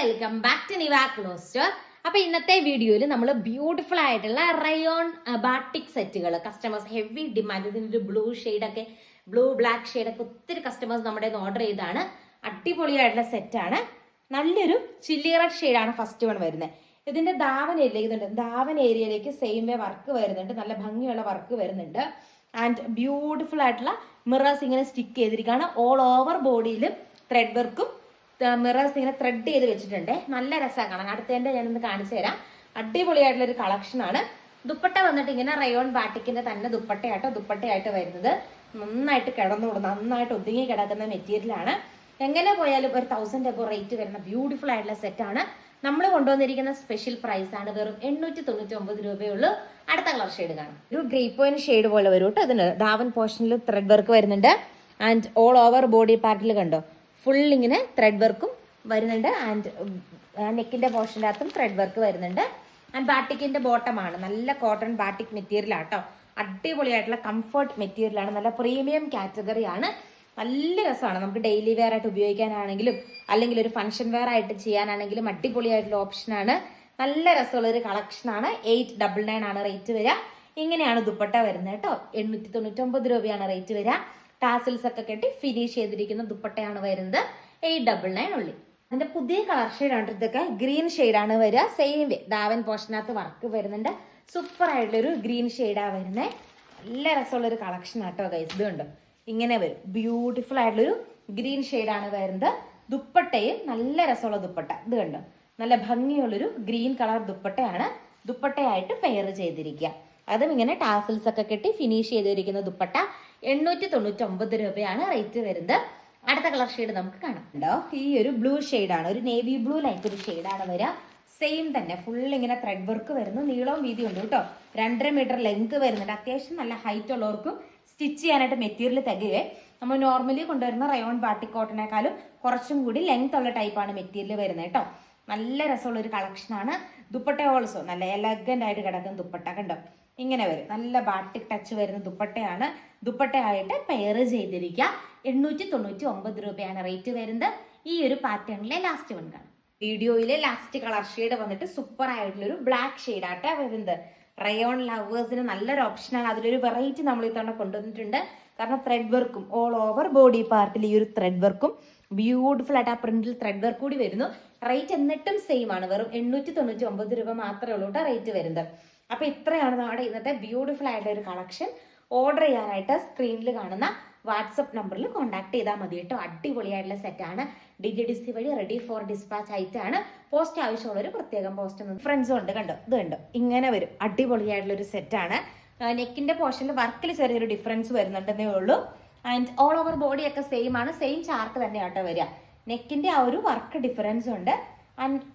Welcome back to Niva closet അപ്പൊ ഇന്നത്തെ വീഡിയോയിൽ നമ്മൾ ബ്യൂട്ടിഫുൾ ആയിട്ടുള്ള റയോൺ ബാട്ടിക് സെറ്റുകൾ കസ്റ്റമേഴ്സ് ഹെവി ഡിമാൻഡ് ഇതിന്റെ ബ്ലൂ ഒക്കെ ബ്ലൂ ബ്ലാക്ക് ഒക്കെ ഒത്തിരി കസ്റ്റമേഴ്സ് നമ്മുടെ ഓർഡർ ചെയ്താണ് അടിപൊളിയായിട്ടുള്ള സെറ്റാണ് നല്ലൊരു ചില്ലി റെഡ് ഷെയ്ഡാണ് ഫസ്റ്റ് വൺ വരുന്നത്. ഇതിന്റെ ധാവൻ ഏരിയയിലേക്ക് ധാവൻ ഏരിയയിലേക്ക് സെയിം വേ വർക്ക് വരുന്നുണ്ട്. നല്ല ഭംഗിയുള്ള വർക്ക് വരുന്നുണ്ട്. ആൻഡ് ബ്യൂട്ടിഫുൾ ആയിട്ടുള്ള മിറേഴ്സ് ഇങ്ങനെ സ്റ്റിക്ക് ചെയ്തിരിക്കുകയാണ്. ഓൾ ഓവർ ബോഡിയിലും ത്രെഡ് വർക്കും മിറേഴ്സ് ഇങ്ങനെ ത്രെഡ് ചെയ്ത് വെച്ചിട്ടുണ്ട്. നല്ല രസമാണ് കാണാൻ. അടുത്തതിന്റെ ഞാനൊന്ന് കാണിച്ചു തരാം. അടിപൊളിയായിട്ടുള്ള ഒരു കളക്ഷനാണ് ദുപ്പട്ട വന്നിട്ട് ഇങ്ങനെ റയോൺ ബാട്ടിക്കിന്റെ തന്നെ ദുപ്പട്ടയായിട്ടോ ദുപ്പട്ടയായിട്ട് വരുന്നത്. നന്നായിട്ട് കിടന്നുകൂടും നന്നായിട്ട് ഒതുങ്ങി കിടക്കുന്ന മെറ്റീരിയലാണ് എങ്ങനെ പോയാലും ഒരു തൗസൻഡ് എബോ റേറ്റ് വരുന്ന ബ്യൂട്ടിഫുൾ ആയിട്ടുള്ള സെറ്റ് ആണ്. നമ്മൾ കൊണ്ടുവന്നിരിക്കുന്ന സ്പെഷ്യൽ പ്രൈസ് ആണ്. വെറും എണ്ണൂറ്റി തൊണ്ണൂറ്റി ഒമ്പത് രൂപയുള്ളൂ. അടുത്ത കളർ ഷെയ്ഡ് കാണാം. ഒരു ഗ്രേ പോയിന്റ് ഷെയ്ഡ് പോലെ വരും കേട്ടോ ഇതിന്. ഡാവൻ പോർഷനിൽ ത്രെഡ് വർക്ക് വരുന്നുണ്ട്. ആൻഡ് ഓൾ ഓവർ ബോഡി പാർട്ടിൽ കണ്ടോ? ഫുൾ ഇങ്ങനെ ത്രെഡ് വർക്കും വരുന്നുണ്ട്. ആൻഡ് നെക്കിന്റെ പോർഷന്റെ അകത്തും ത്രെഡ് വർക്ക് വരുന്നുണ്ട്. ആൻഡ് ബാട്ടിക്കിന്റെ ബോട്ടമാണ് നല്ല കോട്ടൺ ബാട്ടിക് മെറ്റീരിയൽ ആട്ടോ. അടിപൊളിയായിട്ടുള്ള കംഫർട്ട് മെറ്റീരിയൽ ആണ്. നല്ല പ്രീമിയം കാറ്റഗറി ആണ്. നല്ല രസമാണ്. നമുക്ക് ഡെയിലി വെയർ ആയിട്ട് ഉപയോഗിക്കാനാണെങ്കിലും അല്ലെങ്കിൽ ഒരു ഫംഗ്ഷൻ വെയർ ആയിട്ട് ചെയ്യാനാണെങ്കിലും അടിപൊളിയായിട്ടുള്ള ഓപ്ഷനാണ് നല്ല രസമുള്ള ഒരു കളക്ഷനാണ് എയ്റ്റ് ഡബിൾ നയൻ ആണ് റേറ്റ് വരിക. ഇങ്ങനെയാണ് ദുപ്പട്ട വരുന്നത് കേട്ടോ. എണ്ണൂറ്റി തൊണ്ണൂറ്റി ഒമ്പത് രൂപയാണ് റേറ്റ് വരിക. ടാസിൽസ് ഒക്കെ കെട്ടി ഫിനിഷ് ചെയ്തിരിക്കുന്ന ദുപ്പട്ടയാണ് വരുന്നത്. എയ്റ്റ് ഡബിൾ നയൻ ഉള്ളി. അതിന്റെ പുതിയ കളർ ഷെയ്ഡാണ് ഇതൊക്കെ. ഗ്രീൻ ഷെയ്ഡാണ് വരിക. സെയിം വേ ദാവൻ പോർഷനകത്ത് വർക്ക് വരുന്നുണ്ട്. സൂപ്പർ ആയിട്ടുള്ളൊരു ഗ്രീൻ ഷെയ്ഡാണ് വരുന്നത് നല്ല രസമുള്ളൊരു കളക്ഷൻ ആട്ടോ ഗൈസ് ഇത് കണ്ടോ? ഇങ്ങനെ വരും. ബ്യൂട്ടിഫുൾ ആയിട്ടുള്ളൊരു ഗ്രീൻ ഷെയ്ഡാണ് വരുന്നത്. ദുപ്പട്ടയും നല്ല രസമുള്ള ദുപ്പട്ട. ഇത് കണ്ടോ? നല്ല ഭംഗിയുള്ളൊരു ഗ്രീൻ കളർ ദുപ്പട്ടയാണ് ദുപ്പട്ടയായിട്ട് പെയർ ചെയ്തിരിക്കുക. അതും ഇങ്ങനെ ടാസൽസ് ഒക്കെ കെട്ടി ഫിനിഷ് ചെയ്തിരിക്കുന്ന ദുപ്പട്ട എണ്ണൂറ്റി തൊണ്ണൂറ്റി ഒമ്പത് രൂപയാണ് റേറ്റ് വരുന്നത്. അടുത്ത കളർ ഷെയ്ഡ് നമുക്ക് കാണാം. ഈ ഒരു ബ്ലൂ ആണ്. ഒരു നേവി ബ്ലൂ ലൈറ്റ് ഒരു ഷെയ്ഡാണ് വരിക. സെയിം തന്നെ. ഫുൾ ഇങ്ങനെ ത്രെഡ് വർക്ക് വരുന്നു. നീളവും വീതി ഉണ്ട് കേട്ടോ. രണ്ടര മീറ്റർ ലെങ്ത് വരുന്നുണ്ട്. അത്യാവശ്യം നല്ല ഹൈറ്റ് ഉള്ളവർക്കും സ്റ്റിച്ച് ചെയ്യാനായിട്ട് മെറ്റീരിയൽ തികയേ നമ്മൾ നോർമലി കൊണ്ടുവരുന്ന റയോൺ ബാട്ടിക്കോട്ടിനേക്കാളും കുറച്ചും കൂടി ലെങ്ത് ഉള്ള ടൈപ്പാണ് മെറ്റീരിയൽ വരുന്നത് കേട്ടോ. നല്ല രസമുള്ള ഒരു കളക്ഷനാണ് ദുപ്പട്ട ഓൾസോ നല്ല എലഗന്റ് ആയിട്ട് കിടക്കുന്ന ദുപ്പട്ട കണ്ടോ? ഇങ്ങനെ വരും. നല്ല ബാട്ടിക് ടച്ച് വരുന്ന ദുപ്പട്ടയാണ്. ദുപ്പട്ടയായിട്ട് പെയർ ചെയ്തിരിക്കുക. എണ്ണൂറ്റി തൊണ്ണൂറ്റി ഒമ്പത് രൂപയാണ് റേറ്റ് വരുന്നത്. ഈ ഒരു പാറ്റേണിലെ ലാസ്റ്റ് വൺ കാണാം. വീഡിയോയിലെ ലാസ്റ്റ് കളർ ഷെയ്ഡ് വന്നിട്ട് സൂപ്പർ ആയിട്ടുള്ള ഒരു ബ്ലാക്ക് ഷെയ്ഡ് ആട്ടെ വരുന്നത്. റയോൺ ലവേഴ്സിന് നല്ലൊരു ഓപ്ഷനാണ് അതിലൊരു വെറൈറ്റി നമ്മൾ ഇത്തവണ കൊണ്ടുവന്നിട്ടുണ്ട്. കാരണം ത്രെഡ് വർക്കും ഓൾ ഓവർ ബോഡി പാർട്ടിൽ ഈ ഒരു ത്രെഡ് വർക്കും ബ്യൂട്ടിഫുൾ ആയിട്ട് ആ പ്രിന്റിൽ ത്രെഡ് വർക്ക് കൂടി വരുന്നു. റേറ്റ് എന്നിട്ടും സെയിം ആണ്. വെറും എണ്ണൂറ്റി തൊണ്ണൂറ്റി ഒമ്പത് രൂപ മാത്രമേ ഉള്ളൂ കേട്ടോ റേറ്റ് വരുന്നത്. അപ്പൊ ഇത്രയാണ് നമ്മുടെ ഇന്നത്തെ ബ്യൂട്ടിഫുൾ ആയിട്ടുള്ള ഒരു കളക്ഷൻ ഓർഡർ ചെയ്യാനായിട്ട് സ്ക്രീനിൽ കാണുന്ന വാട്സപ്പ് നമ്പറിൽ കോൺടാക്ട് ചെയ്താൽ മതി കേട്ടോ. അടിപൊളിയായിട്ടുള്ള സെറ്റാണ് ഡി ജി ഡി സി വഴി റെഡി ഫോർ ഡിസ്പാച്ച് ആയിട്ടാണ് പോസ്റ്റ് ആവശ്യമുള്ള ഒരു പ്രത്യേകം പോസ്റ്റ് ഫ്രണ്ട്സും ഉണ്ട് കണ്ടോ? ഇത് കണ്ടോ? ഇങ്ങനെ വരും. അടിപൊളിയായിട്ടുള്ള ഒരു സെറ്റാണ് നെക്കിന്റെ പോർഷനിൽ വർക്കിൽ ചെറിയൊരു ഡിഫറൻസ് വരുന്നുണ്ടെന്നേ ഉള്ളൂ. ആൻഡ് ഓൾ ഓവർ ബോഡി ഒക്കെ സെയിം ആണ്. സെയിം ചാർട്ട് തന്നെയാട്ടോ വരിക. നെക്കിന്റെ ആ ഒരു വർക്ക് ഡിഫറൻസ് ഉണ്ട്.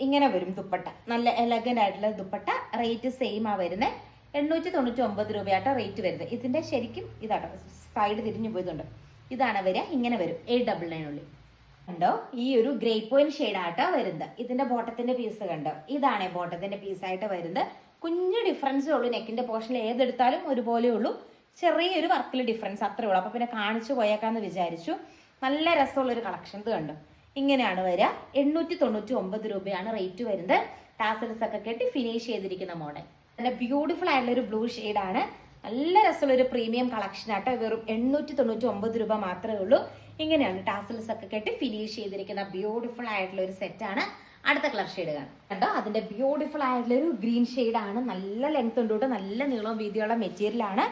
ഇങ്ങനെ വരും ദുപ്പട്ട. നല്ല എലഗന്റ് ആയിട്ടുള്ള ദുപ്പട്ട. റേറ്റ് സെയിം ആ വരുന്നത് എണ്ണൂറ്റി തൊണ്ണൂറ്റി ഒമ്പത് രൂപയാട്ടോ റേറ്റ് വരുന്നത്. ഇതിന്റെ ശരിക്കും ഇതാട്ടോ സൈഡ് തിരിഞ്ഞു പോയതുണ്ട് ഇതാണ് വരിക. ഇങ്ങനെ വരും. എയ്റ്റ് ഡബിൾ നയൻ കണ്ടോ? ഈ ഒരു ഗ്രേ പോയിന്റ് ഷെയ്ഡ് ആട്ടോ വരുന്നത്. ഇതിന്റെ ബോട്ടത്തിന്റെ പീസ് കണ്ടോ? ഇതാണ് ബോട്ടത്തിന്റെ പീസ് ആയിട്ട് വരുന്നത്. കുഞ്ഞു ഡിഫറൻസേ ഉള്ളൂ. നെക്കിന്റെ പോർഷനിൽ ഏതെടുത്താലും ഒരുപോലെ ഉള്ളൂ. ചെറിയൊരു വർക്കിൽ ഡിഫറൻസ് അത്രേ ഉള്ളൂ. അപ്പൊ പിന്നെ കാണിച്ചു പോയേക്കാന്ന് വിചാരിച്ചു. നല്ല രസമുള്ള ഒരു കളക്ഷൻ ഇത് കണ്ടോ? ഇങ്ങനെയാണ് വരിക. എണ്ണൂറ്റി തൊണ്ണൂറ്റി ഒമ്പത് രൂപയാണ് റേറ്റ് വരുന്നത്. ടാസൽസ് ഒക്കെ കെട്ടി ഫിനിഷ് ചെയ്തിരിക്കുന്ന മോഡൽ. നല്ല ബ്യൂട്ടിഫുൾ ആയിട്ടുള്ള ഒരു ബ്ലൂ ആണ്. നല്ല രസമുള്ള ഒരു പ്രീമിയം കളക്ഷൻ ആട്ടോ. വെറും എണ്ണൂറ്റി തൊണ്ണൂറ്റി ഒമ്പത് രൂപ മാത്രമേ ഉള്ളൂ. ഇങ്ങനെയാണ് ടാസൽസ് ഒക്കെ കെട്ടി ഫിനിഷ് ചെയ്തിരിക്കുന്ന ബ്യൂട്ടിഫുൾ ആയിട്ടുള്ള ഒരു സെറ്റാണ് അടുത്ത കളർ ഷെയ്ഡ് കാണാം. കേട്ടോ അതിന്റെ ബ്യൂട്ടിഫുൾ ആയിട്ടുള്ള ഒരു ഗ്രീൻ ആണ്. നല്ല ലെങ്ത് ഉണ്ട് കേട്ടോ. നല്ല നീളവും വീതിയുള്ള മെറ്റീരിയൽ ആണ്.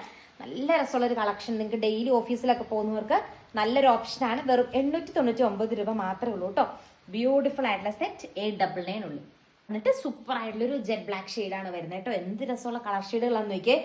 നല്ല രസമുള്ള ഒരു കളക്ഷൻ. നിങ്ങൾക്ക് ഡെയിലി ഓഫീസിലൊക്കെ പോകുന്നവർക്ക് നല്ലൊരു ഓപ്ഷനാണ് വെറും എണ്ണൂറ്റി തൊണ്ണൂറ്റി ഒമ്പത് രൂപ മാത്രമേ ഉള്ളൂ കേട്ടോ. ബ്യൂട്ടിഫുൾ ആയിട്ടുള്ള സെറ്റ് എയ്റ്റ് ഡബിൾ നയൻ ഉള്ളൂ. എന്നിട്ട് സൂപ്പർ ആയിട്ടുള്ള ഒരു ജെറ്റ് ബ്ലാക്ക് ആണ് വരുന്നത് കേട്ടോ. എന്ത് രസമുള്ള കളർ ഷെയ്ഡുകളാന്ന് നോക്കിയേ.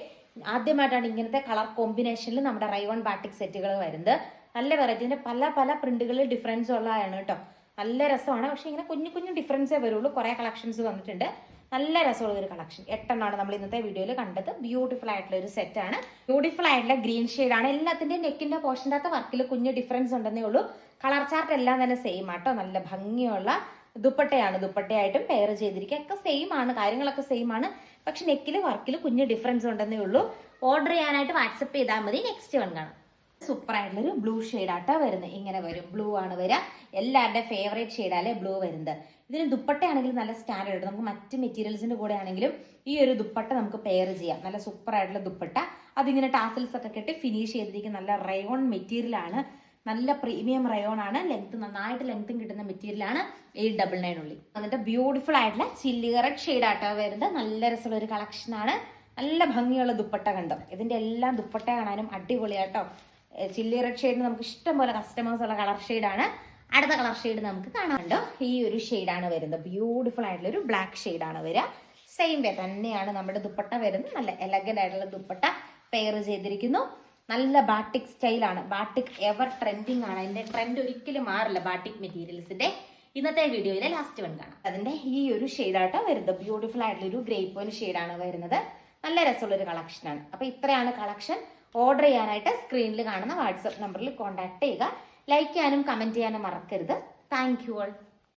ആദ്യമായിട്ടാണ് ഇങ്ങനത്തെ കളർ കോമ്പിനേഷനിൽ നമ്മുടെ റൈവൺ ബാട്ടിക് സെറ്റുകൾ വരുന്നത്. നല്ല വെറൈറ്റീന്റെ പല പല പ്രിന്റുകളിൽ ഡിഫറൻസ് ഉള്ളതാണ് കേട്ടോ. നല്ല രസമാണ്. പക്ഷെ ഇങ്ങനെ കുഞ്ഞു കുഞ്ഞു ഡിഫറൻസേ വരുള്ളൂ. കുറെ കളക്ഷൻസ് വന്നിട്ടുണ്ട്. നല്ല രസമുള്ള ഒരു കളക്ഷൻ എട്ടെണ്ണമാണ് നമ്മൾ ഇന്നത്തെ വീഡിയോയിൽ കണ്ടത്. ബ്യൂട്ടിഫുൾ ആയിട്ടുള്ള ഒരു സെറ്റ് ആണ്. ബ്യൂട്ടിഫുൾ ആയിട്ടുള്ള ഗ്രീൻ ആണ്. എല്ലാത്തിന്റെയും നെക്കിന്റെ പോർഷന്റെ വർക്കിൽ കുഞ്ഞ് ഡിഫറൻസ് ഉണ്ടെന്നേ ഉള്ളൂ. കളർ ചാർട്ട് എല്ലാം തന്നെ സെയിം ആട്ടോ. നല്ല ഭംഗിയുള്ള ദുപ്പട്ടയാണ്. ദുപ്പട്ടയായിട്ടും പെയർ ചെയ്തിരിക്കുക. ഒക്കെ സെയിം ആണ്. കാര്യങ്ങളൊക്കെ സെയിം ആണ്. പക്ഷെ നെക്കിൽ വർക്കിൽ കുഞ്ഞ് ഡിഫറൻസ് ഉണ്ടെന്നേ ഉള്ളൂ. ഓർഡർ ചെയ്യാനായിട്ട് വാട്സപ്പ് ചെയ്താൽ മതി. നെക്സ്റ്റ് വൺ കാണാം. സൂപ്പർ ആയിട്ടുള്ള ഒരു ബ്ലൂ ആട്ടോ വരുന്നത്. ഇങ്ങനെ വരും. ബ്ലൂ ആണ് വരിക എല്ലാവരുടെ ഫേവറേറ്റ് ഷെയ്ഡാലേ ബ്ലൂ വരുന്നത്. ഇതിന് ദുപ്പട്ടയാണെങ്കിലും നല്ല സ്റ്റാൻഡേർഡ് നമുക്ക് മറ്റ് മെറ്റീരിയൽസിന്റെ കൂടെ ആണെങ്കിലും ഈ ഒരു ദുപ്പട്ട നമുക്ക് പെയർ ചെയ്യാം. നല്ല സൂപ്പർ ആയിട്ടുള്ള ദുപ്പട്ട. അതിങ്ങനെ ടാസൽസ് ഒക്കെ കെട്ടി ഫിനിഷ് ചെയ്തിരിക്കുന്ന നല്ല റയോൺ മെറ്റീരിയൽ ആണ്. നല്ല പ്രീമിയം റയോൺ ആണ്. ലെങ്ത് നന്നായിട്ട് ലെങ്ത്തും കിട്ടുന്ന മെറ്റീരിയൽ ആണ് എയ്റ്റ് ഡബിൾ നയൻ ഉള്ളി. എന്നിട്ട് ബ്യൂട്ടിഫുൾ ആയിട്ടുള്ള ചില്ലി റെഡ് ഷെയ്ഡ് ആട്ടോ വരുന്നത്. നല്ല രസമുള്ള ഒരു കളക്ഷനാണ് നല്ല ഭംഗിയുള്ള ദുപ്പട്ട കണ്ടോ? ഇതിന്റെ എല്ലാം ദുപ്പട്ട കാണാനും അടിപൊളിയാട്ടോ. ചില്ലി റെഡ് ഷെയ്ഡിന് നമുക്ക് ഇഷ്ടം പോലെ കസ്റ്റമേഴ്സ് ഉള്ള കളർ ഷെയ്ഡാണ് അടുത്ത കളർ ഷെയ്ഡ് നമുക്ക് കാണാനുണ്ടോ ഈ ഒരു ഷെയ്ഡാണ് വരുന്നത്. ബ്യൂട്ടിഫുൾ ആയിട്ടുള്ള ഒരു ബ്ലാക്ക് ഷെയ്ഡാണ് വരിക. സെയിം വേ തന്നെയാണ് നമ്മുടെ ദുപ്പട്ട വരുന്നത്. നല്ല എലഗന്റ് ആയിട്ടുള്ള ദുപ്പട്ട പെയർ ചെയ്തിരിക്കുന്നു. നല്ല ബാട്ടിക് സ്റ്റൈലാണ് ബാട്ടിക് എവർ ട്രെൻഡിങ് ആണ്. അതിന്റെ ട്രെൻഡ് ഒരിക്കലും മാറില്ല ബാട്ടിക് മെറ്റീരിയൽസിന്റെ ഇന്നത്തെ വീഡിയോയിലെ ലാസ്റ്റ് വൺ കാണാം. അതിന്റെ ഈ ഒരു ഷെയ്ഡാട്ടോ വരുന്നത്. ബ്യൂട്ടിഫുൾ ആയിട്ടുള്ള ഒരു ഗ്രേ പോയിന്റ് ഷെയ്ഡാണ് വരുന്നത്. നല്ല രസമുള്ള ഒരു കളക്ഷനാണ് അപ്പൊ ഇത്രയാണ് കളക്ഷൻ ഓർഡർ ചെയ്യാനായിട്ട് സ്ക്രീനിൽ കാണുന്ന വാട്സപ്പ് നമ്പറിൽ കോൺടാക്ട് ചെയ്യുക. ലൈക്ക് ചെയ്യാനും കമന്റ് ചെയ്യാനും മറക്കരുത്. Thank you all